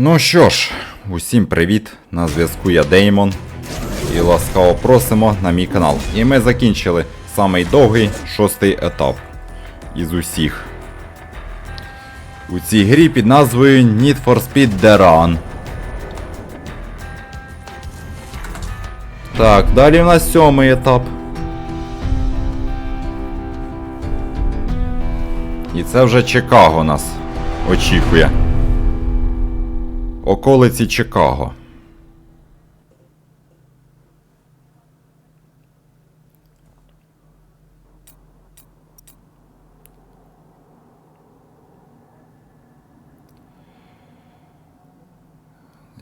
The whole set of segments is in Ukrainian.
Ну що ж, усім привіт! На зв'язку я Деймон. І ласкаво просимо на мій канал. І ми закінчили самий довгий шостий етап із усіх. У цій грі під назвою Need for Speed The Run. Так, далі в нас сьомий етап. І це вже Чикаго нас очікує. Околиці Чикаго.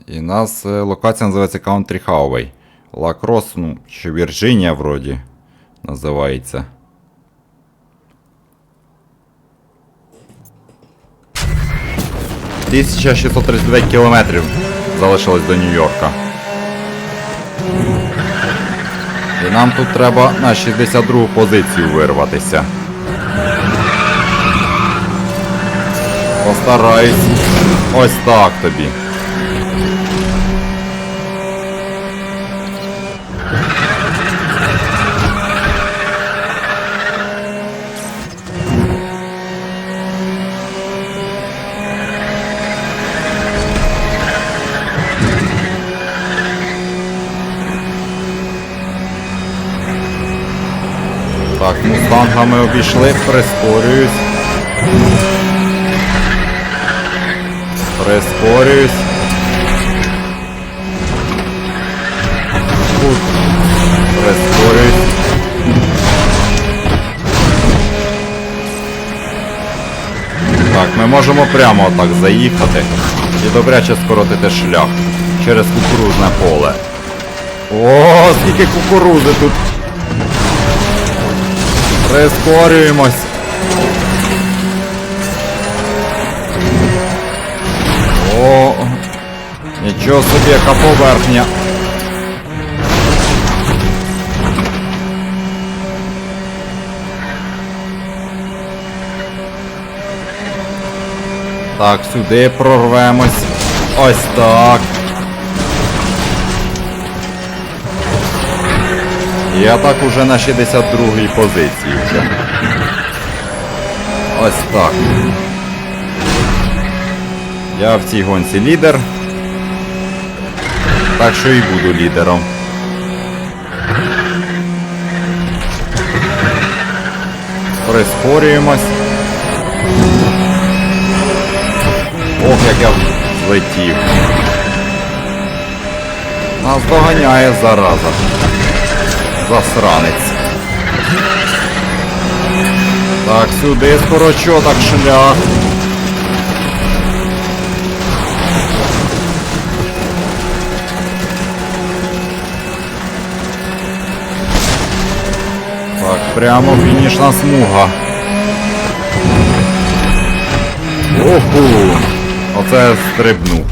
І нас е, локація називається Country Highway. Лакрос, ну, чи Вірджинія вроді називається. Тисяча 639 кілометрів залишилось до Нью-Йорка. І нам тут треба на 62 позицію вирватися. Постараюсь. Ось так тобі. Так, мустангами обійшли, прискорююсь. Прискорююсь. Тут. Прискорююсь. Так, ми можемо прямо так заїхати і добряче скоротити шлях через кукурузне поле. О, скільки кукурузи тут Прискорюємось. О, нічого собі, яка поверхня. Так, сюди прорвемось. Ось так. Я так уже на 62-й позиції вже. Ось так. Я в цій гонці лідер. Так що і буду лідером. Прискорюємось. Ох, як я злетів. Нас доганяє зараза засранець. Так, сюди скорочоток шлях. Так, прямо фінішна смуга. Оху! Оце стрибнув.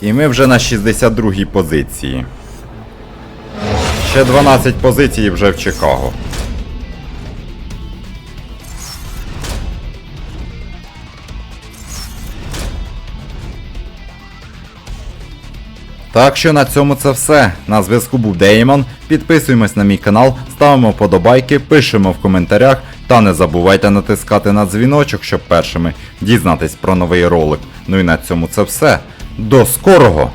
І ми вже на 62-й позиції. Ще 12 позицій вже в Чикаго. Так що на цьому це все. На зв'язку був Деймон. Підписуємось на мій канал, ставимо подобайки, пишемо в коментарях та не забувайте натискати на дзвіночок, щоб першими дізнатись про новий ролик. Ну і на цьому це все. До скорого!